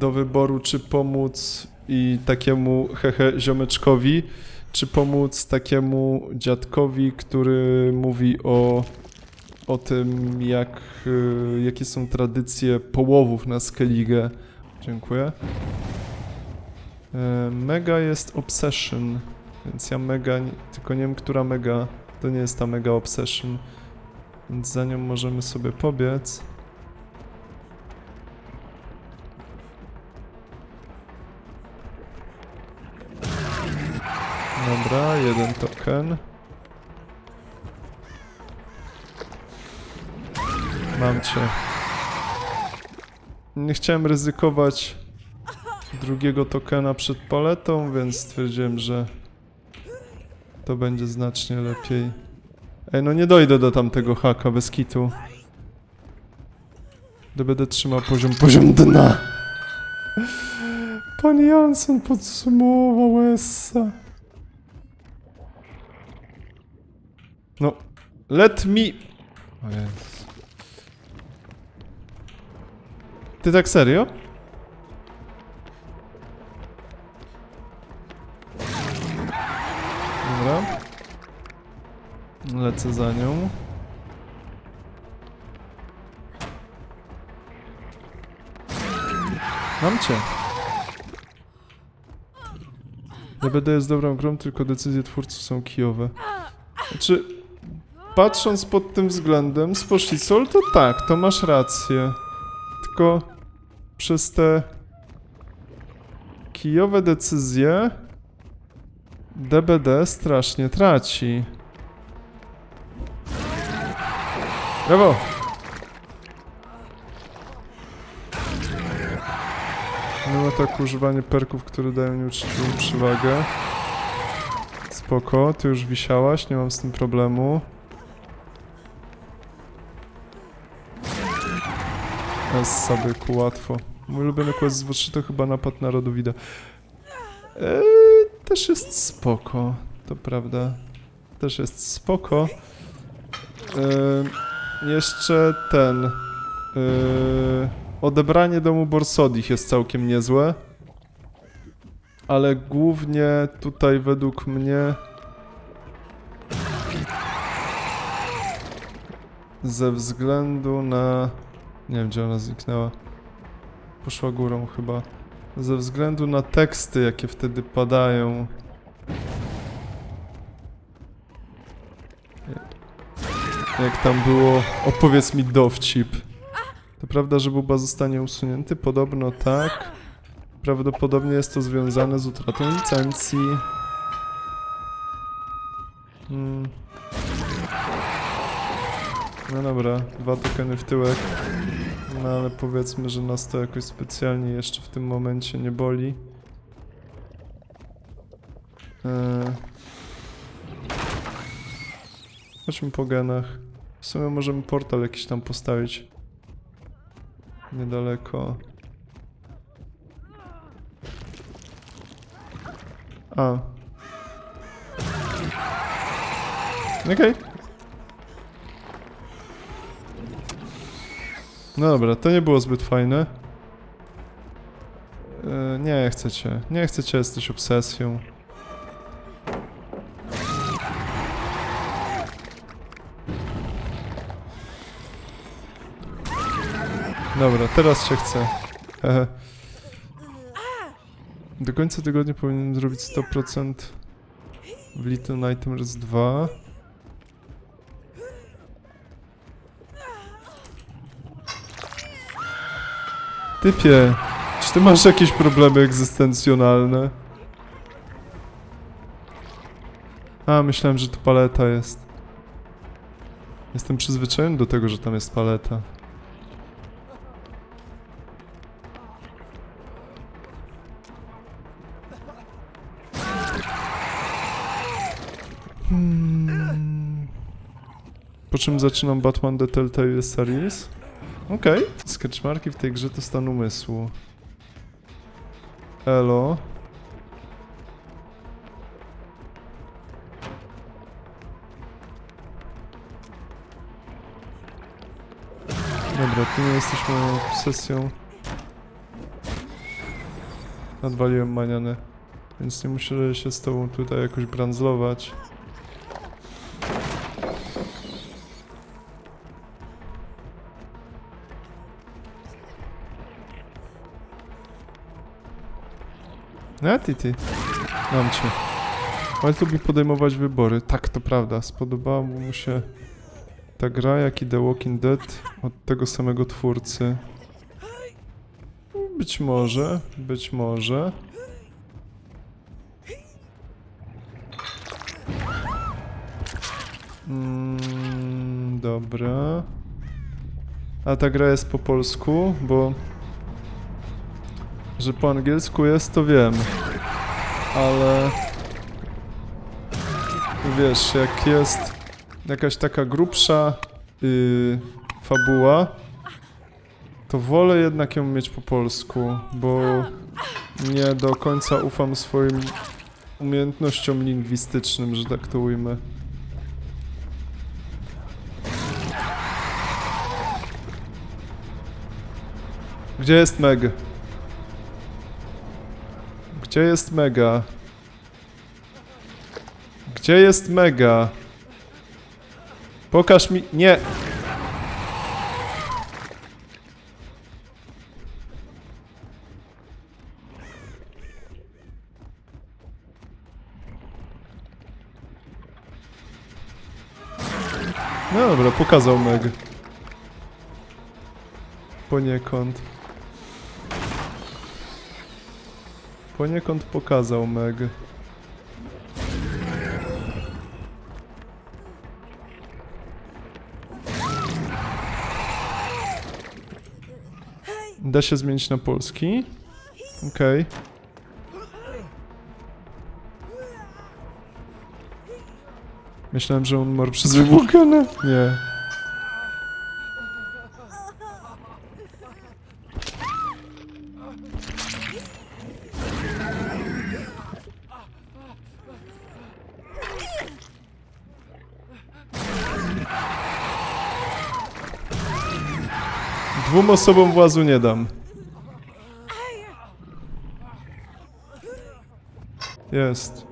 do wyboru, czy pomóc i takiemu hehe ziomeczkowi, czy pomóc takiemu dziadkowi, który mówi o, o tym, jak, y, jakie są tradycje połowów na Skellige. Dziękuję. E, Mega jest Obsession, więc ja Mega, tylko nie wiem, która Mega, to nie jest ta Mega Obsession, więc za nią możemy sobie pobiec. Dobra, jeden token. Mam cię. Nie chciałem ryzykować drugiego tokena przed paletą, więc stwierdziłem, że to będzie znacznie lepiej. Ej, no nie dojdę do tamtego haka bez kitu. To będę trzymał poziom, poziom dna. Pan Jansen podsumował Essa. No, let me... O Jezus. Ty tak serio? Dobra. Lecę za nią. Mam cię. DBD jest dobrą grą, tylko decyzje twórców są kijowe. Znaczy, patrząc pod tym względem, z Poszlicol, to tak, to masz rację. Tylko przez te kijowe decyzje DBD strasznie traci. Brawo! No tak używanie perków, które dają nieuczciwą przewagę. Spoko, ty już wisiałaś, nie mam z tym problemu. Z sabyku, łatwo. Mój ulubiony quest z W3 to chyba napad narodu Wida. Eee, też jest spoko, to prawda. Też jest spoko. Eee, jeszcze ten... Eee, odebranie domu Borsodich jest całkiem niezłe. Ale głównie tutaj według mnie... Ze względu na... Nie wiem, gdzie ona zniknęła. Poszła górą chyba. Ze względu na teksty, jakie wtedy padają. Jak tam było, opowiedz mi dowcip. To prawda, że Buba zostanie usunięty? Podobno tak. Prawdopodobnie jest to związane z utratą licencji. Hmm. No dobra, dwa tokeny w tyłek. No ale powiedzmy, że nas to jakoś specjalnie jeszcze w tym momencie nie boli. Eee. Chodźmy po genach. W sumie możemy portal jakiś tam postawić. Niedaleko. A. Okej. No dobra, to nie było zbyt fajne. E, nie chcę cię. Nie chcę cię, jesteś obsesją. Dobra, teraz cię chcę. Hehe. Do końca tygodnia powinienem zrobić 100% w Little Nightmares 2. Typie, czy ty masz jakieś problemy egzystencjonalne? A, myślałem, że to paleta jest. Jestem przyzwyczajony do tego, że tam jest paleta. Hmm. Po czym zaczynam Batman The Telltale Series? Okej. Sketchmarki w tej grze to stan umysłu. Elo. Dobra, tu nie jesteśmy obsesją. Nadwaliłem maniany. Więc nie muszę się z tobą tutaj jakoś brandzlować. A ty, ty. Mam cię. Ale lubi podejmować wybory. Tak, to prawda. Spodobała mu się ta gra, jak i The Walking Dead od tego samego twórcy. Być może, być może. Mm, dobra. A ta gra jest po polsku, bo... Że po angielsku jest, to wiem. Ale... Wiesz, jak jest jakaś taka grubsza yy, fabuła, to wolę jednak ją mieć po polsku, bo nie do końca ufam swoim umiejętnościom lingwistycznym, że tak to ujmę. Gdzie jest Meg? Gdzie jest Mega? Gdzie jest Mega? Pokaż mi... Nie! No dobra, pokazał Meg. Poniekąd. Poniekąd pokazał Meg. Da się zmienić na polski? Okej. Myślałem, że on umarł przez wulkanę. Nie. Dwóm osobom włazu nie dam. Jest.